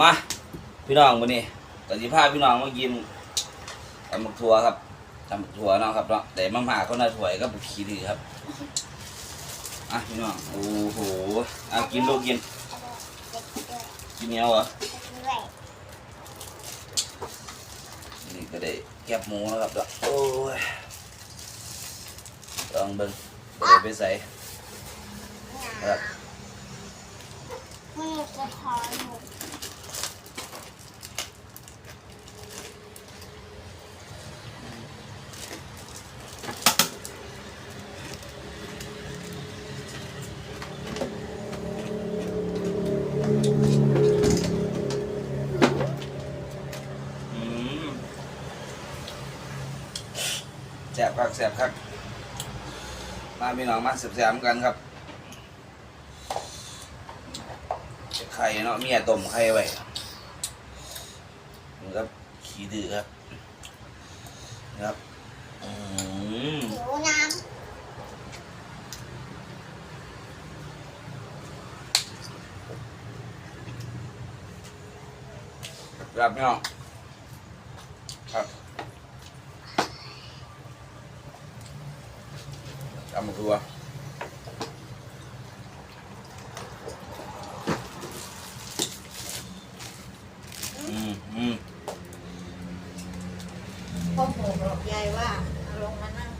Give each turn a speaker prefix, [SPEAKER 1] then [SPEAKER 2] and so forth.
[SPEAKER 1] มาพี่น้องวันนี้กสิพาพี่น้องมากินตำบักถั่วครับตำบักถั่วเนาะครับเนาะแต่มาหมาคนละถ้วยก็บุขี้ดีครับอะพี่น้องโอ้โหอะกินลูกกินกินเนี้ยเหรอนี่ก็ได้แคบหมูแล้วครับเนาะโอ้ยลองเบิ่งเดี๋ยวไปใส่
[SPEAKER 2] ครับ
[SPEAKER 1] แสบคักแสบคักมาพี่น้องมาแสบๆกันครับไข่เนาะเมียต้มไข่ไว้นี่ครับขี้ดื้อครับครับอืมห
[SPEAKER 2] ิวน้
[SPEAKER 1] ครับพี่น้องครับ ตำรัวอืมอืม
[SPEAKER 3] พ่อโผล่บอกยายว่าเอาลงมานั่ง